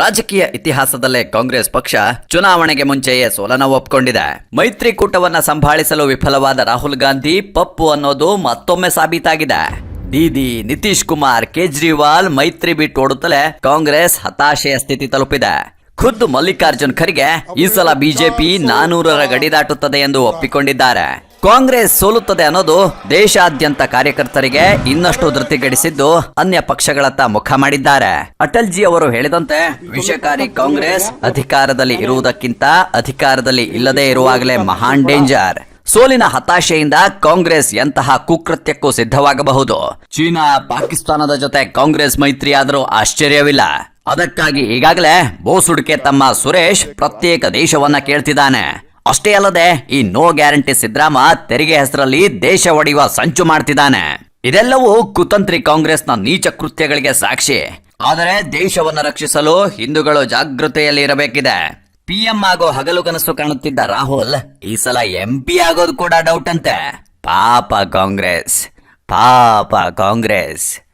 ರಾಜಕೀಯ ಇತಿಹಾಸದಲ್ಲೇ ಕಾಂಗ್ರೆಸ್ ಪಕ್ಷ ಚುನಾವಣೆಗೆ ಮುಂಚೆಯೇ ಸೋಲನ ಒಪ್ಪಿಕೊಂಡಿದೆ ಮೈತ್ರಿಕೂಟವನ್ನ ಸಂಭಾಳಿಸಲು ವಿಫಲವಾದ ರಾಹುಲ್ ಗಾಂಧಿ ಪಪ್ಪು ಅನ್ನೋದು ಮತ್ತೊಮ್ಮೆ ಸಾಬೀತಾಗಿದೆ. ದೀದಿ ನಿತೀಶ್ ಕುಮಾರ್ ಕೇಜ್ರಿವಾಲ್ ಮೈತ್ರಿ ಬಿಟ್ಟು ಓಡುತ್ತಲೇ ಕಾಂಗ್ರೆಸ್ ಹತಾಶೆಯ ಸ್ಥಿತಿ ತಲುಪಿದೆ. ಖುದ್ದು ಮಲ್ಲಿಕಾರ್ಜುನ್ ಖರ್ಗೆ, ಈ ಸಲ ಬಿಜೆಪಿ ನಾನೂರರ ಗಡಿ ದಾಟುತ್ತದೆ ಎಂದು ಒಪ್ಪಿಕೊಂಡಿದ್ದಾರೆ. ಕಾಂಗ್ರೆಸ್ ಸೋಲುತ್ತದೆ ಅನ್ನೋದು ದೇಶಾದ್ಯಂತ ಕಾರ್ಯಕರ್ತರಿಗೆ ಇನ್ನಷ್ಟು ಧೃತಿಗಡಿಸಿದ್ದು ಅನ್ಯ ಪಕ್ಷಗಳತ್ತ ಮುಖ ಮಾಡಿದ್ದಾರೆ. ಅಟಲ್ ಜಿ ಅವರು ಹೇಳಿದಂತೆ, ವಿಷಕಾರಿ ಕಾಂಗ್ರೆಸ್ ಅಧಿಕಾರದಲ್ಲಿ ಇರುವುದಕ್ಕಿಂತ ಅಧಿಕಾರದಲ್ಲಿ ಇಲ್ಲದೆ ಇರುವಾಗಲೇ ಮಹಾನ್ ಡೇಂಜರ್. ಸೋಲಿನ ಹತಾಶೆಯಿಂದ ಕಾಂಗ್ರೆಸ್ ಎಂತಹ ಕುಕೃತ್ಯಕ್ಕೂ ಸಿದ್ಧವಾಗಬಹುದು. ಚೀನಾ, ಪಾಕಿಸ್ತಾನದ ಜೊತೆ ಕಾಂಗ್ರೆಸ್ ಮೈತ್ರಿ ಆದರೂ ಆಶ್ಚರ್ಯವಿಲ್ಲ. ಅದಕ್ಕಾಗಿ ಈಗಾಗಲೇ ಬೋಸುಡ್ಕೆ ತಮ್ಮ ಸುರೇಶ್ ಪ್ರತ್ಯೇಕ ದೇಶವನ್ನ ಕೇಳ್ತಿದ್ದಾನೆ. ಅಷ್ಟೇ ಅಲ್ಲದೆ ಈ ನೋ ಗ್ಯಾರಂಟಿ ಸಿದ್ದರಾಮ ತೆರಿಗೆ ಹೆಸರಲ್ಲಿ ದೇಶ ಒಡೆಯುವ ಸಂಚು ಮಾಡ್ತಿದ್ದಾನೆ. ಇದೆಲ್ಲವೂ ಕುತಂತ್ರಿ ಕಾಂಗ್ರೆಸ್ನ ನೀಚ ಕೃತ್ಯಗಳಿಗೆ ಸಾಕ್ಷಿ. ಆದರೆ ದೇಶವನ್ನ ರಕ್ಷಿಸಲು ಹಿಂದೂಗಳು ಜಾಗೃತೆಯಲ್ಲಿ ಇರಬೇಕಿದೆ. ಪಿಎಂ ಆಗೋ ಹಗಲು ಕನಸು ಕಾಣುತ್ತಿದ್ದ ರಾಹುಲ್ ಈ ಸಲ ಎಂಪಿ ಆಗೋದು ಕೂಡ ಡೌಟ್ ಅಂತೆ. ಪಾಪ ಕಾಂಗ್ರೆಸ್ ಪಾಪ ಕಾಂಗ್ರೆಸ್.